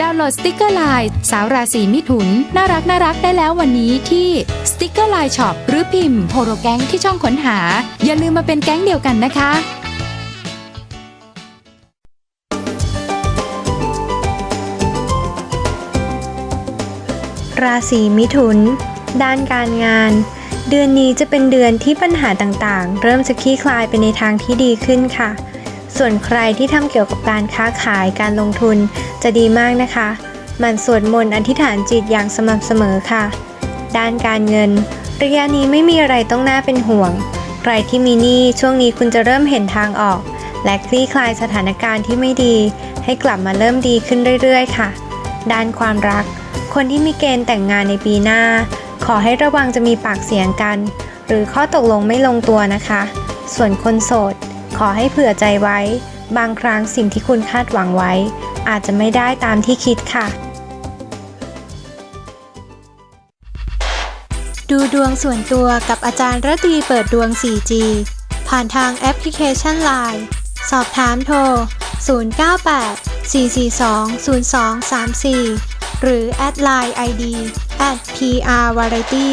ดาวน์โหลดสติกเกอร์ไลน์สาวราศีมิถุน น่ารักน่ารักได้แล้ววันนี้ที่สติกเกอร์ไลน์ช็อปหรือพิมพ์โฮโรแก๊งที่ช่องค้นหา อย่าลืมมาเป็นแก๊งเดียวกันนะคะราศีมิถุน ด้านการงาน เดือนนี้จะเป็นเดือนที่ปัญหาต่างๆ เริ่มจะคลี่คลายไปในทางที่ดีขึ้นค่ะ ส่วนใครที่ทำเกี่ยวกับการค้าขายการลงทุนจะดีมากนะคะ มันสวดมนต์อธิษฐานจิตอย่างสม่ำเสมอค่ะ ด้านการเงิน ระยะนี้ไม่มีอะไรต้องน่าเป็นห่วง ใครที่มีหนี้ช่วงนี้คุณจะเริ่มเห็นทางออก และคลี่คลายสถานการณ์ที่ไม่ดี ให้กลับมาเริ่มดีขึ้นเรื่อยๆ ค่ะ ด้านความรัก คนที่มีเกณฑ์แต่งงานในปีหน้า ขอให้ระวังจะมีปากเสียงกัน หรือข้อตกลงไม่ลงตัวนะคะ ส่วนคนโสด ขอให้เผื่อใจไว้ บางครั้งสิ่งที่คุณคาดหวังไว้ อาจจะไม่ได้ตามที่คิดค่ะ ดูดวงส่วนตัวกับอาจารย์ระตีเปิดดวง 4G ผ่านทางแอปพลิเคชัน Line สอบถามโทร 098 442 0234 หรือแอดไลน์ ID at @prvariety